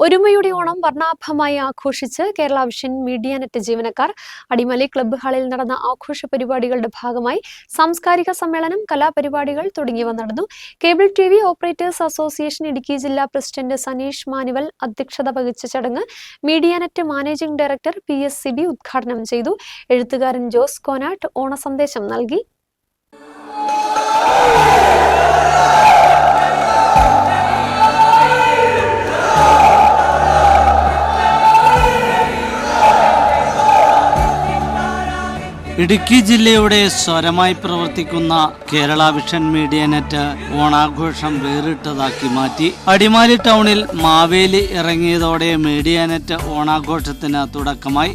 ഒരുമയുടെ ഓണം വർണാഭമായി ആഘോഷിച്ച് Kerala vision media net ജീവനക്കാർ Adimali club ഹാളിൽ നടന്ന ആഘോഷ പരിപാടികളുടെ ഭാഗമായി സാംസ്കാരിക സമ്മേളനം കലാപരിപാടികൾ തുടങ്ങിയവ നടന്നു. Cable T V operators association Idukki ജില്ലാ പ്രസിഡന്റ് സനീഷ് മാനുവൽ അധ്യക്ഷത വഹിച്ച ചടങ്ങ് Media Net managing director P S Siby ഉദ്ഘാടനം ചെയ്തു. എഴുത്തുകാരൻ ജോസ് കോനാട്ട് ഓണസന്ദേശം നൽകി. ഇടുക്കി ജില്ലയുടെ സ്വരമായി പ്രവർത്തിക്കുന്ന കേരള വിഷൻ മീഡിയ നെറ്റ് ഓണാഘോഷം വേറിട്ടതാക്കി മാറ്റി. അടിമാലി ടൗണിൽ മാവേലി ഇറങ്ങിയതോടെ മീഡിയ നെറ്റ് ഓണാഘോഷത്തിന് തുടക്കമായി.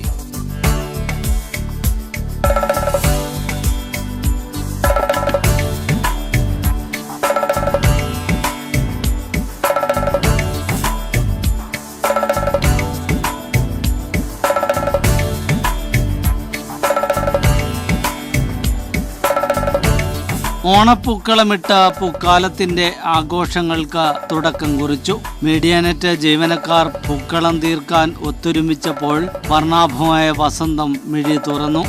ഓണപ്പൂക്കളമിട്ട പൂക്കാലത്തിന്റെ ആഘോഷങ്ങൾക്ക് തുടക്കം കുറിച്ചു. മീഡിയാനെറ്റ് ജീവനക്കാർ പൂക്കളം തീർക്കാൻ ഒത്തൊരുമിച്ചപ്പോൾ വർണാഭമായ വസന്തം മിഴി തുറന്നു.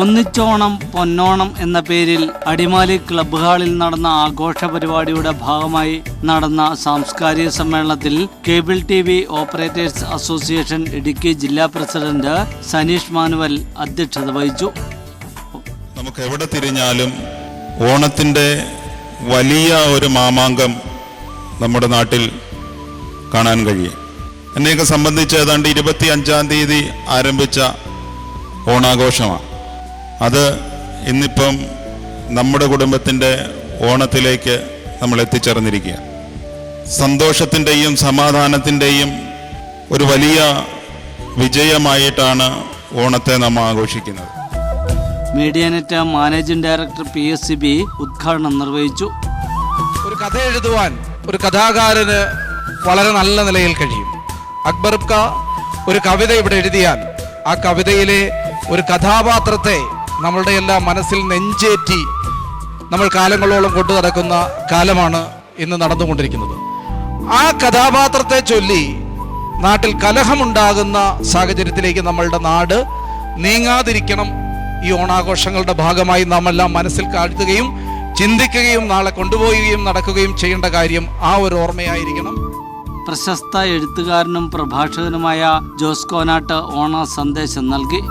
ഒന്നിച്ചോണം പൊന്നോണം എന്ന പേരിൽ അടിമാലി ക്ലബ് ഹാളിൽ നടന്ന ആഘോഷ പരിപാടിയുടെ ഭാഗമായി നടന്ന സാംസ്കാരിക സമ്മേളനത്തിൽ cable T V operators association Idukki ജില്ലാ പ്രസിഡന്റ് സനീഷ് മാനുവൽ അധ്യക്ഷത വഹിച്ചു. നമുക്ക് എവിടെ തിരിഞ്ഞാലും ഓണത്തിന്റെ വലിയ ഒരു മാമാങ്കം നമ്മുടെ നാട്ടിൽ കാണാൻ കഴിയും. എന്നെയൊക്കെ സംബന്ധിച്ച് ഏതാണ്ട് ഇരുപത്തി അഞ്ചാം തീയതി ആരംഭിച്ച ഓണാഘോഷമാണ്. അത് ഇന്നിപ്പം നമ്മുടെ കുടുംബത്തിന്റെ ഓണത്തിലേക്ക് നമ്മൾ എത്തിച്ചേർന്നിരിക്കുക. സന്തോഷത്തിന്റെയും സമാധാനത്തിന്റെയും ഒരു വലിയ വിജയമായിട്ടാണ് ഓണത്തെ നാം ആഘോഷിക്കുന്നത്. Medianet managing director P S C B ഉദ്ഘാടനം നിർവഹിച്ചു. ഒരു കഥ എഴുതുവാൻ ഒരു കഥാകാരന് വളരെ നല്ല നിലയിൽ കഴിയും. അക്ബർ ഒരു കവിത ഇവിടെ എഴുതിയാൽ ആ കവിതയിലെ ഒരു കഥാപാത്രത്തെ നമ്മളുടെ എല്ലാ മനസ്സിൽ നെഞ്ചേറ്റി നമ്മൾ കാലങ്ങളോളം കൊണ്ടു നടക്കുന്ന കാലമാണ് ഇന്ന് നടന്നുകൊണ്ടിരിക്കുന്നത്. ആ കഥാപാത്രത്തെ ചൊല്ലി നാട്ടിൽ കലഹമുണ്ടാകുന്ന സാഹചര്യത്തിലേക്ക് നമ്മളുടെ നാട് നീങ്ങാതിരിക്കണം. ഈ ഓണാഘോഷങ്ങളുടെ ഭാഗമായി നാം എല്ലാം മനസ്സിൽ കാഴ്ത്തുകയും ചിന്തിക്കുകയും നാളെ കൊണ്ടുപോവുകയും നടക്കുകയും ചെയ്യേണ്ട കാര്യം ആ ഒരു ഓർമ്മയായിരിക്കണം. പ്രശസ്ത എഴുത്തുകാരനും പ്രഭാഷകനുമായ ജോസ് കോനാട്ട് ഓണ സന്ദേശം നൽകി.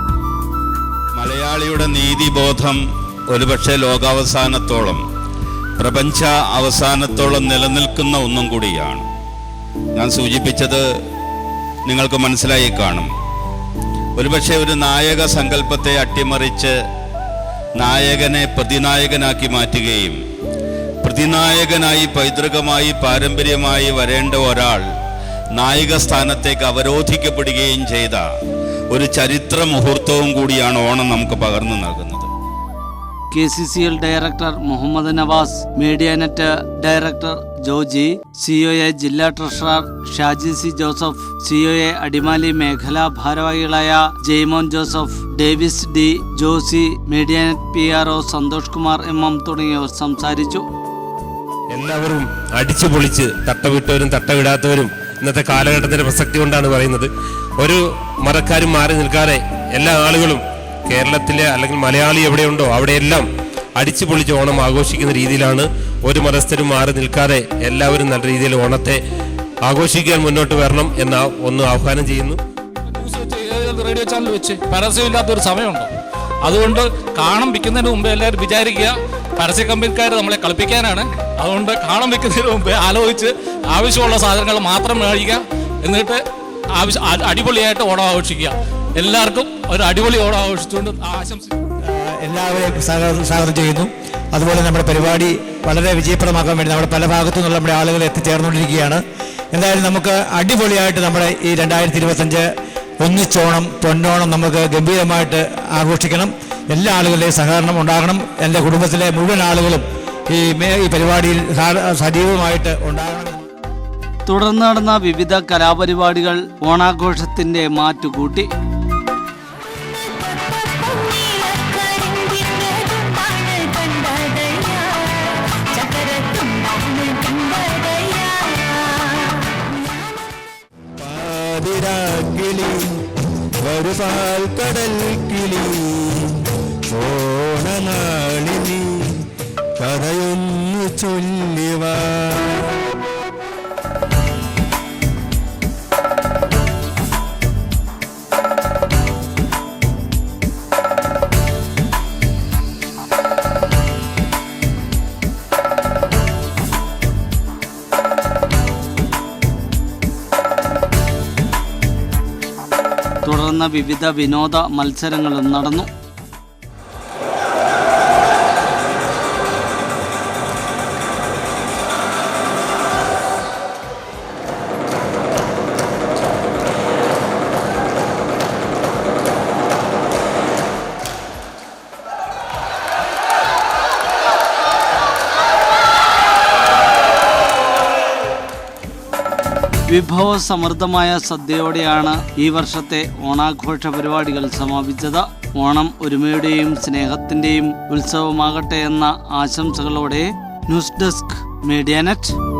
മലയാളിയുടെ നീതിബോധം ഒരുപക്ഷെ ലോകാവസാനത്തോളം പ്രപഞ്ച അവസാനത്തോളം നിലനിൽക്കുന്ന ഒന്നും കൂടിയാണ്. ഞാൻ സൂചിപ്പിച്ചത് നിങ്ങൾക്ക് മനസ്സിലായി കാണും. ഒരുപക്ഷെ ഒരു നായക സങ്കല്പത്തെ അട്ടിമറിച്ച് നായകനെ പ്രതിനായകനാക്കി മാറ്റുകയും പ്രതിനായകനായി പൈതൃകമായി പാരമ്പര്യമായി വരേണ്ട ഒരാൾ നായിക സ്ഥാനത്തേക്ക് അവരോധിക്കപ്പെടുകയും ചെയ്ത ഒരു ചരിത്ര മുഹൂർത്തവും കൂടിയാണ് ഓണം നമുക്ക് പകർന്നു നൽകുന്നത്. K C C L director Muhammad Navas Medianet director Joji C O A ജില്ലാ treasurer Shaji C Joseph C O A Adimali മേഖലാ ഭാരവാഹികളായ Jaimon Joseph Davis D Josy Medianet P R O Santhosh Kumar M M തുടങ്ങിയവർ സംസാരിച്ചു. എല്ലാവരും അടിച്ചു പൊളിച്ച് തട്ടവിട്ടവരും തട്ടവിടാത്തവരും ഇന്നത്തെ കാലഘട്ടത്തിന്റെ പ്രസക്തി കൊണ്ടാണ് പറയുന്നത്. ഒരു മറക്കാരും മാറി നിൽക്കാതെ എല്ലാ ആളുകളും കേരളത്തിലെ അല്ലെങ്കിൽ മലയാളി എവിടെയുണ്ടോ അവിടെയെല്ലാം അടിച്ചു പൊളിച്ച് ഓണം ആഘോഷിക്കുന്ന രീതിയിലാണ് ഒരു മതസ്ഥരും മാറി നിൽക്കാതെ എല്ലാവരും നല്ല രീതിയിൽ ഓണത്തെ ആഘോഷിക്കാൻ മുന്നോട്ട് വരണം എന്ന ഒന്ന് ആഹ്വാനം ചെയ്യുന്നു. റേഡിയോ ചാനൽ വെച്ച് പരസ്യമില്ലാത്ത ഒരു അതുകൊണ്ട് കാണം വിൽക്കുന്നതിന് മുമ്പ് എല്ലാവരും വിചാരിക്കുക പരസ്യ കമ്പനിക്കാർ നമ്മളെ കളിപ്പിക്കാനാണ്. അതുകൊണ്ട് കാണം വിൽക്കുന്നതിന് മുമ്പ് ആലോചിച്ച് ആവശ്യമുള്ള സാധനങ്ങൾ മാത്രം മേടിക്കുക. എന്നിട്ട് ആവശ്യ അടിപൊളിയായിട്ട് ഓണം ആഘോഷിക്കുക എല്ലാവർക്കും ഒരു അടിപൊളി ഓണം ആഘോഷിച്ചുകൊണ്ട് ആശംസിക്കുന്നു എല്ലാവരെയും സ്വാഗതം ചെയ്യുന്നു. അതുപോലെ നമ്മുടെ പരിപാടി വളരെ വിജയപ്രദമാക്കാൻ വേണ്ടി നമ്മുടെ പല ഭാഗത്തു നിന്നുള്ള നമ്മുടെ ആളുകൾ എത്തിച്ചേർന്നുകൊണ്ടിരിക്കുകയാണ്. എന്തായാലും നമുക്ക് അടിപൊളിയായിട്ട് നമ്മുടെ ഈ രണ്ടായിരത്തി ഇരുപത്തഞ്ച് ഒന്നിച്ചോണം പൊന്നോണം നമുക്ക് ഗംഭീരമായിട്ട് ആഘോഷിക്കണം. എല്ലാ ആളുകളുടെയും സഹകരണം ഉണ്ടാകണം. എന്റെ കുടുംബത്തിലെ മുഴുവൻ ആളുകളും ഈ ഈ പരിപാടിയിൽ സജീവമായിട്ട് ഉണ്ടാകണം. തുടർന്ന് നടന്ന വിവിധ കലാപരിപാടികൾ ഓണാഘോഷത്തിന്റെ മാറ്റുകൂട്ടി. പാതിരാക്കിളി വരുപാൽ കടൽ കിളി ഓണനാളിനി കഥയൊന്നു ചൊല്ലിവാ. വിവിധ വിനോദ മത്സരങ്ങളും നടന്നു. വിഭവസമൃദ്ധമായ സദ്യയോടെയാണ് ഈ വർഷത്തെ ഓണാഘോഷ പരിപാടികൾ സമാപിച്ചത്. ഓണം ഒരുമയുടെയും സ്നേഹത്തിന്റെയും ഉത്സവമാകട്ടെ എന്ന ആശംസകളോടെ ന്യൂസ് ഡെസ്ക് മീഡിയ നെറ്റ്.